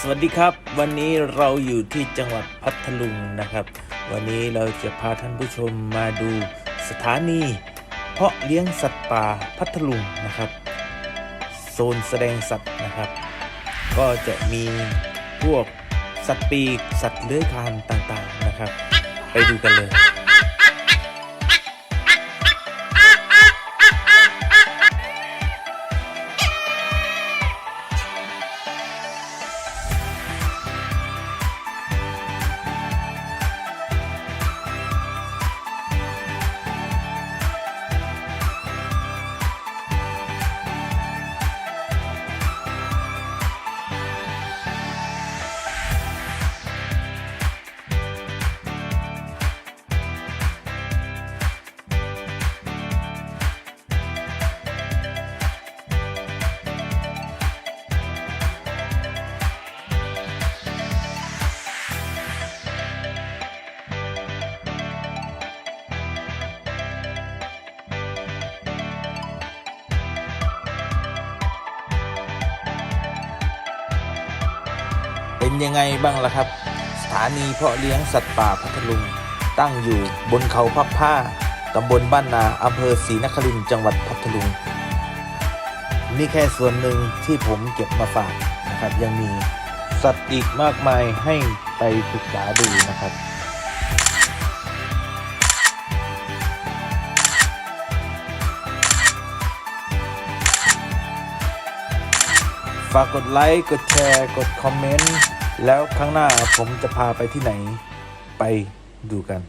สวัสดีครับ วันนี้เราอยู่ที่จังหวัดพัทลุงนะครับ วันนี้เราจะพาท่านผู้ชมมาดูสถานี เพาะเลี้ยงสัตว์ป่าพัทลุงนะครับ โซนแสดงสัตว์นะครับ ก็จะมีพวกสัตว์ปีกสัตว์เลื้อยคลานต่างๆนะครับ ไปดูกันเลย เป็นยังไงบ้างล่ะครับ สถานีเพาะเลี้ยงสัตว์ป่าพัทลุง ตั้งอยู่บนเขาพับผ้าตำบลบ้านนาอำเภอศรีนครินทร์จังหวัดพัทลุง นี่แค่ส่วนหนึ่งที่ผมเก็บมาฝากนะครับ ยังมีสัตว์อีกมากมายให้ไปศึกษาดูนะครับฝากกดไลค์ กดแชร์ กดคอมเมนต์ แล้วครั้งหน้าผมจะพาไปที่ไหนไปดูกัน